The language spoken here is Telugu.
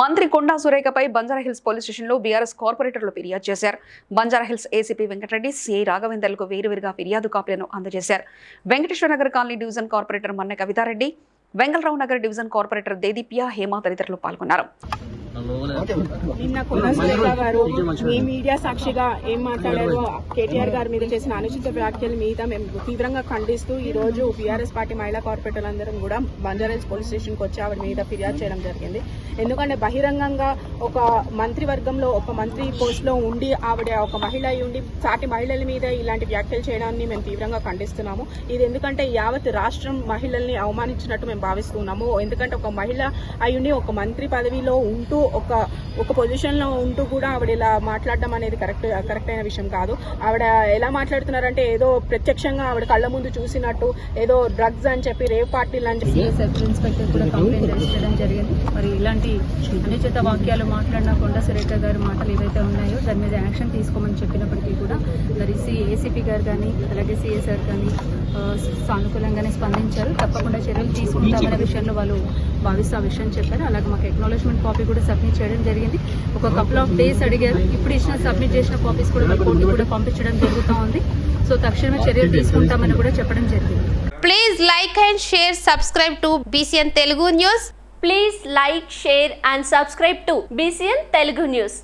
మంత్రి కొండా సురేఖపై బంజారాహిల్స్ పోలీస్ స్టేషన్లో బీఆర్ఎస్ కార్పొరేటర్లు ఫిర్యాదు చేశారు. బంజారాహిల్స్ ఏసీపీ వెంకటరెడ్డి సిఐ రాఘవేందర్లకు వేరువేరుగా ఫిర్యాదు కాపీలను అందజేశారు. Venkateswara Nagar colony division corporator Manne Kavitha Reddy Vengal Rao Nagar division corporator Dedipya Hema తదితరులు పాల్గొన్నారు. నిన్న కొండ గారు మీ మీడియా సాక్షిగా ఏం మాట్లాడారో కేటీఆర్ గారి మీద చేసిన అనుచిత వ్యాఖ్యల మీద మేము తీవ్రంగా ఖండిస్తూ ఈ రోజు బీఆర్ఎస్ పార్టీ మహిళా కార్పొరేటర్లందరం కూడా బంజారాహిల్స్ పోలీస్ స్టేషన్కి వచ్చి ఆవిడ మీద ఫిర్యాదు చేయడం జరిగింది. ఎందుకంటే బహిరంగంగా ఒక మంత్రివర్గంలో ఒక మంత్రి పోస్ట్లో ఉండి ఆవిడ ఒక మహిళ అయి ఉండి సాటి మహిళల మీద ఇలాంటి వ్యాఖ్యలు చేయడాన్ని మేము తీవ్రంగా ఖండిస్తున్నాము. ఇది ఎందుకంటే యావత్ రాష్ట్రం మహిళల్ని అవమానించినట్టు మేము భావిస్తున్నాము. ఎందుకంటే ఒక మహిళ అయ్యుండి ఒక మంత్రి పదవిలో ఉంటూ ఒక ఒక పొజిషన్లో ఉంటూ కూడా ఆవిడ ఇలా మాట్లాడడం అనేది కరెక్ట్ కరెక్ట్ అయిన విషయం కాదు. ఆవిడ ఎలా మాట్లాడుతున్నారంటే ఏదో ప్రత్యక్షంగా ఆవిడ కళ్ళ ముందు చూసినట్టు ఏదో డ్రగ్స్ అని చెప్పి రేవ్ పార్టీలు అని చెప్పి సబ్ ఇన్స్పెక్టర్ కూడా కంప్లైంట్ చేయడం జరిగింది. మరి ఇలాంటి అనుచిత వాక్యాలు మాట్లాడినా కొండ సురేఖ గారి మాటలు ఏవైతే ఉన్నాయో దాని మీద యాక్షన్ తీసుకోమని చెప్పినప్పటికీ కూడా మరి సి ఏసీపీ గారు కానీ అలాగే సిఏ సార్ కానీ సానుకూలంగానే స్పందించారు. తప్పకుండా చర్యలు తీసుకుంటామనే విషయంలో వాళ్ళు భావిస్తూ ఆ విషయం చెప్పారు. అలాగే మాకు ఎక్నాలజ్మెంట్ కాపీ కూడా సబ్మిట్ చేయడం జరిగింది. ఒక కపుల్ ఆఫ్ డేస్ అడిగారు. ఇప్పుడు ఇచ్చిన సబ్మిట్ చేసిన కాపీస్ కూడా మా కోర్టు కూడా పంపించడం జరుగుతూ ఉంది. సో తక్షణమే చర్యలు తీసుకుంటామని కూడా చెప్పడం జరిగింది. Please like and share subscribe to BCN Telugu news please like share and subscribe to BCN Telugu news